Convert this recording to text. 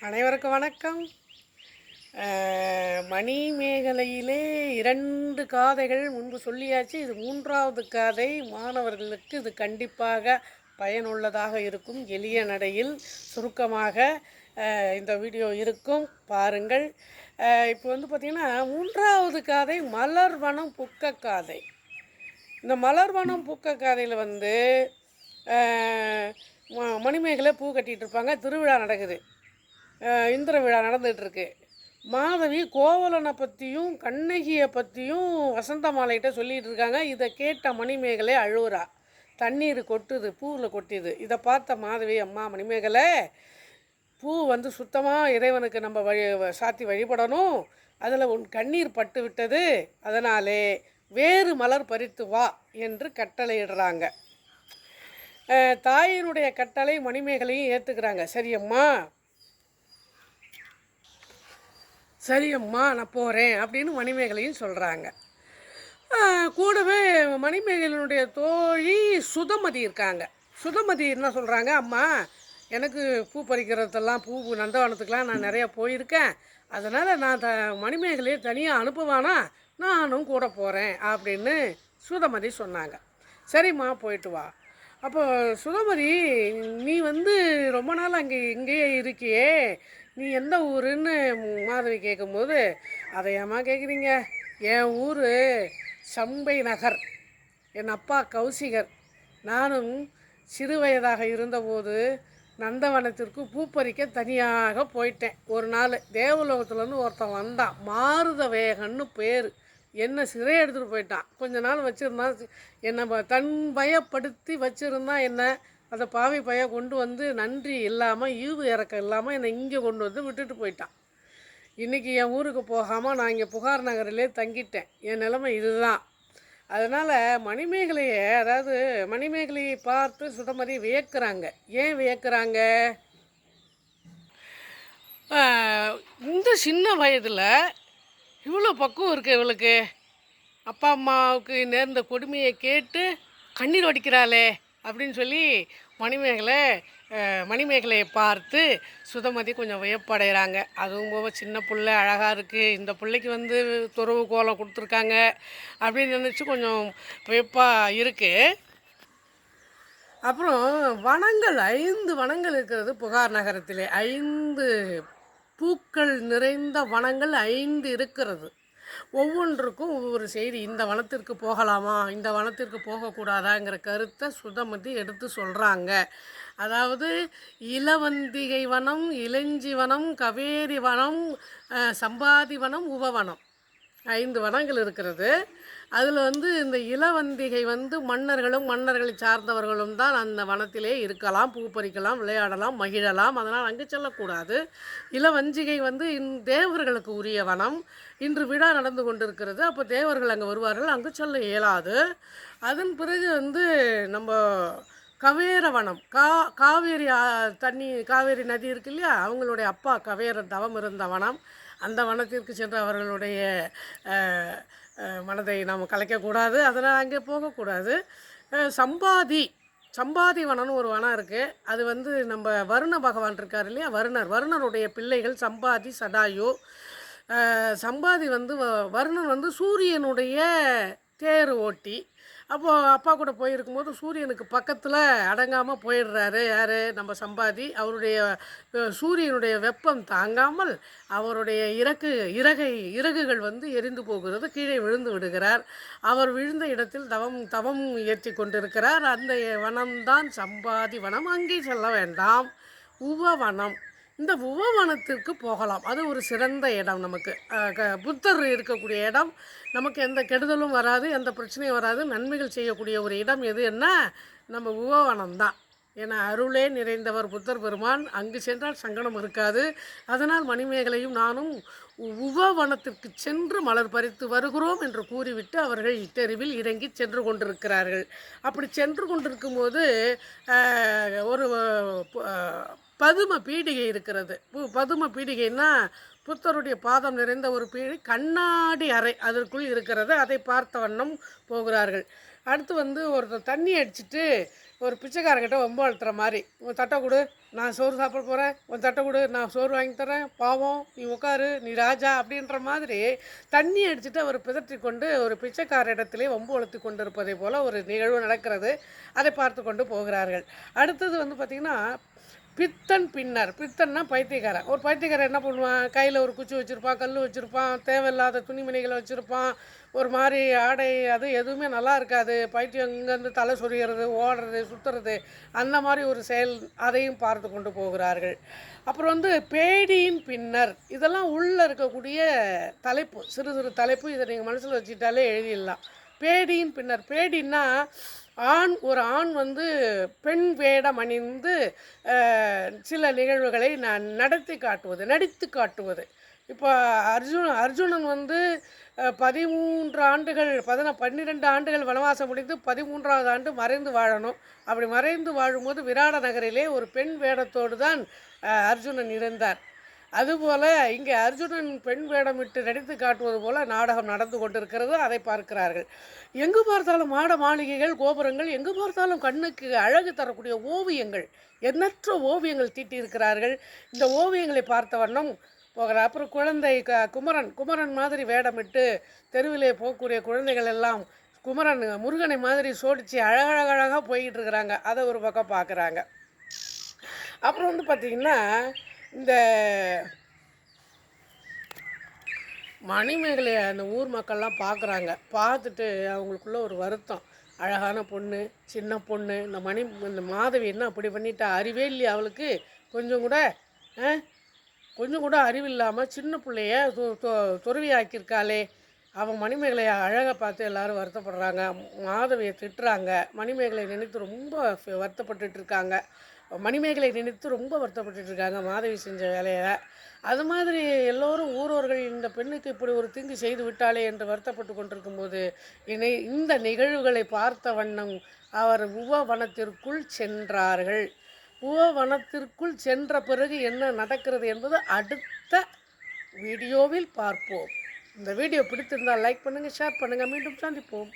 அனைவருக்கும் வணக்கம். மணிமேகலையிலே இரண்டு காதைகள் முன்பு சொல்லியாச்சு. இது மூன்றாவது காதை. மாணவர்களுக்கு இது கண்டிப்பாக பயனுள்ளதாக இருக்கும். எளிய நடையில் சுருக்கமாக இந்த வீடியோ இருக்கும். பாருங்கள். இப்போ வந்து பார்த்திங்கன்னா மூன்றாவது காதை மலர்வனம் புக்க காதை. இந்த மலர்வனம் புக்க காதையில் வந்து ம- மணிமேகலை பூ கட்டிகிட்டு இருப்பாங்க. திருவிழா நடக்குது. இந்திர விழா நடந்துகிட்டு இருக்கு மாதவி கோவலனை பற்றியும் கண்ணகியை பற்றியும் வசந்த மாலைகிட்ட சொல்லிகிட்டு இருக்காங்க இதை கேட்ட மணிமேகலை அழுவுறா தண்ணீர் கொட்டுது பூவில் கொட்டிது. இதை பார்த்த மாதவி அம்மா மணிமேகலை பூ வந்து சுத்தமாக இறைவனுக்கு நம்ம வழி சாத்தி வழிபடணும். அதில் உன் கண்ணீர் பட்டு விட்டது. அதனாலே வேறு மலர் பறித்து வா என்று கட்டளையிடுறாங்க. தாயினுடைய கட்டளை மணிமேகலையும் ஏற்றுக்கிறாங்க சரியம்மா சரியம்மா நான் போகிறேன் அப்படின்னு மணிமேகலையும் சொல்கிறாங்க கூடவே மணிமேகலினுடைய தோழி சுதமதி இருக்காங்க. சுதமதி என்ன சொல்கிறாங்க அம்மா எனக்கு பூ பறிக்கிறதெல்லாம் பூ நந்தவனத்துக்கெலாம் நான் நிறையா போயிருக்கேன். அதனால் நான் த மணிமேகலையை தனியாக அனுப்புவானா? நானும் கூட போகிறேன் அப்படின்னு சுதமதி சொன்னாங்க. சரிம்மா போயிட்டு வா. அப்போ சுதமரி நீ வந்து ரொம்ப நாள் அங்கே இங்கேயே இருக்கியே. நீ எந்த ஊருன்னு மாதவி கேட்கும்போது அதை ஏம்மா கேட்குறீங்க என் ஊர் சம்பை நகர். என் அப்பா கௌசிகர். நானும் சிறு வயதாக இருந்தபோது நந்தவனத்திற்கு பூப்பறிக்க தனியாக போயிட்டேன். ஒரு நாள் தேவலோகத்துலேருந்து ஒருத்தன் வந்தான். மாருத வேகன்னு பேர். என்னை சிறை எடுத்துகிட்டு போயிட்டான். கொஞ்ச நாள் வச்சுருந்தான் என்னை ப- தன் பயப்படுத்தி வச்சுருந்தான் என்ன அந்த பாவி பைய கொண்டு வந்து நன்றி இல்லாமல் ஈவு இறக்கம் இல்லாமல் என்னை இங்கே கொண்டு வந்து விட்டுட்டு போயிட்டான். இன்றைக்கி என் ஊருக்கு போகாமல் நான் இங்கே புகார் நகரிலே தங்கிட்டேன். என் நிலைமை இதுதான். அதனால் மணிமேகலையை அதாவது மணிமேகலையை பார்த்து சுதமதி வியக்கிறாங்க. ஏன் வியக்கிறாங்க? இந்த சின்ன வயதில் இவ்வளோ பக்குவம் இருக்கு இவளுக்கு. அப்பா அம்மாவுக்கு நேர்ந்த கொடுமையை கேட்டு கண்ணீர் வடிக்கிறாளே அப்படின்னு சொல்லி மணிமேகலை மணிமேகலையை பார்த்து சுதமதி கொஞ்சம் வியப்படைகிறாங்க. அதுவும் போக சின்ன பிள்ளை அழகாக இருக்குது இந்த பிள்ளைக்கு வந்து துறவு கோலம் கொடுத்துருக்காங்க அப்படின்னு நினச்சி கொஞ்சம் வியப்பாக இருக்குது அப்புறம் வனங்கள் ஐந்து வனங்கள் இருக்கிறது புகார் நகரத்திலே. ஐந்து பூக்கள் நிறைந்த வனங்கள் ஐந்து இருக்கிறது. ஒவ்வொன்றுக்கும் ஒவ்வொரு செய்தி இந்த வனத்திற்கு போகலாமா இந்த வனத்திற்கு போகக்கூடாதாங்கிற கருத்தை சுதமதி எடுத்து சொல்கிறாங்க அதாவது இளவந்திகை வனம் இளஞ்சி வனம் கவேரி வனம் சம்பாதி வனம் உபவனம். ஐந்து வனங்கள் இருக்கிறது. அதில் வந்து இந்த இளவந்திகை வந்து மன்னர்களும் மன்னர்களை சார்ந்தவர்களும் தான் அந்த வனத்திலே இருக்கலாம் பூ பறிக்கலாம் விளையாடலாம் மகிழலாம். அதனால் அங்கே செல்லக்கூடாது. இளவஞ்சிகை வந்து இந் தேவர்களுக்கு உரிய வனம். இன்று விழா நடந்து கொண்டிருக்கிறது. அப்போ தேவர்கள் அங்கே வருவார்கள். அங்கு செல்ல இயலாது. அதன் பிறகு வந்து நம்ம கவேரவனம். கா காவேரி தண்ணி காவேரி நதி இருக்கு இல்லையா? அவங்களுடைய அப்பா கவேர தவம் இருந்த வனம். அந்த வனத்திற்கு சென்று அவர்களுடைய மனதை நாம் கலைக்கக்கூடாது. அதனால் அங்கே போகக்கூடாது. சம்பாதி சம்பாதி வனம்னு ஒரு வனம் இருக்குது அது வந்து நம்ம வருண பகவான் இருக்கார் இல்லையா? வருணர். வருணருடைய பிள்ளைகள் சம்பாதி சடாயு. சம்பாதி வந்து வ- வருணன் வந்து சூரியனுடைய தேர் ஓட்டி அப்போது அப்பா கூட போயிருக்கும் போது சூரியனுக்கு பக்கத்தில் அடங்காமல் போயிடுறாரு. யார்? நம்ம சம்பாதி. அவருடைய சூரியனுடைய வெப்பம் தாங்காமல் அவருடைய இறக்கு இறகை இறகுகள் வந்து எரிந்து போகிறது. கீழே விழுந்து விடுகிறார். அவர் விழுந்த இடத்தில் தவம் தவம் இயற்றி கொண்டிருக்கிறார். அந்த வனம்தான் சம்பாதி வனம். அங்கே செல்ல வேண்டாம். உபவனம் இந்த உபவனத்திற்கு போகலாம். அது ஒரு சிறந்த இடம் நமக்கு. க- புத்தர் இருக்கக்கூடிய இடம். நமக்கு எந்த கெடுதலும் வராது எந்த பிரச்சனையும் வராது. நன்மைகள் செய்யக்கூடிய ஒரு இடம் எது என்ன? நம்ம உபவனம் தான் என அருளே நிறைந்தவர் புத்தர் பெருமான். அங்கு சென்றால் சங்கடம் இருக்காது. அதனால் மணிமேகலையும் நானும் உபவனத்திற்கு சென்று மலர் பறித்து வருகிறோம் என்று கூறிவிட்டு அவர்கள் இட்டறிவில் இறங்கி சென்று கொண்டிருக்கிறார்கள். அப்படி சென்று கொண்டிருக்கும் போது ஒரு பதும பீடிகை இருக்கிறது. பு- பதும பீடிகைன்னா புத்தருடைய பாதம் நிறைந்த ஒரு பீடி கண்ணாடி அறை அதற்குள் இருக்கிறது. அதை பார்த்த வண்ணம் போகிறார்கள். அடுத்து வந்து ஒருத்தர் தண்ணி அடிச்சுட்டு ஒரு பிச்சைக்காரங்கிட்ட வம்பு அழுத்துற மாதிரி. உன் தட்டை கொடு நான் சோறு சாப்பிட போகிறேன் உன் தட்டை கொடு நான் சோறு வாங்கி தரேன். பாவம் நீ உட்காரு நீ ராஜா அப்படின்ற மாதிரி தண்ணி அடிச்சுட்டு அவர் பிதற்றி கொண்டு ஒரு பிச்சைக்கார இடத்திலே வம்பு வளர்த்து கொண்டிருப்பதை போல் ஒரு நிகழ்வு நடக்கிறது. அதை பார்த்து கொண்டு போகிறார்கள். அடுத்தது வந்து பார்த்திங்கன்னா பித்தன் பின்னர். பித்தன்னா பைத்தியக்காரன். ஒரு பைத்தியக்காரன் என்ன பண்ணுவான்? கையில் ஒரு குச்சி வச்சுருப்பான் கல் வச்சுருப்பான் தேவையில்லாத துணிமணிகளை வச்சுருப்பான். ஒரு மாதிரி ஆடை அது எதுவுமே நல்லா இருக்காது. பைத்தியம் இங்கேருந்து தலை சொறிகிறது ஓடுறது சுற்றுறது அந்த மாதிரி ஒரு செயல் அதையும் பார்த்து கொண்டு போகிறார்கள். அப்புறம் வந்து பேடியின் பின்னர். இதெல்லாம் உள்ளே இருக்கக்கூடிய தலைப்பு சிறு சிறு தலைப்பு. இதை நீங்கள் மனசில் வச்சுட்டாலே எழுதிடலாம். பேடியின் பின்னர். பேடின்னா ஆண் ஒரு ஆண் வந்து பெண் வேடம் அணிந்து சில நிகழ்வுகளை நான் நடத்தி காட்டுவது நடித்து காட்டுவது. இப்போ அர்ஜுன் அர்ஜுனன் வந்து பதிமூன்று ஆண்டுகள் பதின பன்னிரெண்டு ஆண்டுகள் வனவாசம் முடிந்து பதிமூன்றாவது ஆண்டு மறைந்து வாழணும். அப்படி மறைந்து வாழும்போது விராட நகரிலே ஒரு பெண் வேடத்தோடு தான் அர்ஜுனன் இருந்தார் அதுபோல இங்கே அர்ஜுனன் பெண் வேடமிட்டு நடித்து காட்டுவது போல நாடகம் நடந்து கொண்டிருக்கிறது அதை பார்க்கிறார்கள். எங்கு பார்த்தாலும் மாட மாளிகைகள் கோபுரங்கள் எங்கு பார்த்தாலும் கண்ணுக்கு அழகு தரக்கூடிய ஓவியங்கள் எண்ணற்ற ஓவியங்கள் தீட்டியிருக்கிறார்கள். இந்த ஓவியங்களை பார்த்த வண்ணம் போகிறார். அப்புறம் குழந்தை க குமரன் குமரன் மாதிரி வேடமிட்டு தெருவிலே போகக்கூடிய குழந்தைகள் எல்லாம் குமரன் முருகனை மாதிரி சோடிச்சு அழகழகழகாக போய்கிட்டு இருக்கிறாங்க. அதை ஒரு பக்கம் பார்க்குறாங்க. அப்புறம் வந்து பார்த்திங்கன்னா இந்த மணிமேகலையை அந்த ஊர் மக்கள்லாம் பார்க்குறாங்க. பார்த்துட்டு அவங்களுக்குள்ள ஒரு வருத்தம். அழகான பொண்ணு சின்ன பொண்ணு இந்த மணி இந்த மாதவி என்ன அப்படி பண்ணிட்டா? அறிவே இல்லையா அவளுக்கு? கொஞ்சம் கூட கொஞ்சம் கூட அறிவில்லாமல் சின்ன பிள்ளைய தொ- தொ- துறவி ஆக்கியிருக்காளே அவன் மணிமேகலையை அழகாக பார்த்து எல்லாரும் வருத்தப்படுறாங்க. மாதவியை திட்டுறாங்க. மணிமேகலை நினைத்து ரொம்ப வருத்தப்பட்டுட்டு இருக்காங்க. மணிமேகலை நினைத்து ரொம்ப வருத்தப்பட்டுட்டு இருக்காங்க மாதவி செஞ்ச வேலையை. அது மாதிரி எல்லோரும் ஊரோர்கள் இந்த பெண்ணுக்கு இப்படி ஒரு தீங்கு செய்து விட்டாளே என்று வருத்தப்பட்டு கொண்டிருக்கும்போது இணை இந்த நிகழ்வுகளை பார்த்த வண்ணம் அவர் உபவனத்திற்குள் சென்றார்கள். உபவனத்திற்குள் சென்ற பிறகு என்ன நடக்கிறது என்பது அடுத்த வீடியோவில் பார்ப்போம். இந்த வீடியோ பிடித்திருந்தால் லைக் பண்ணுங்கள் ஷேர் பண்ணுங்கள் மீண்டும் சந்திப்போம்.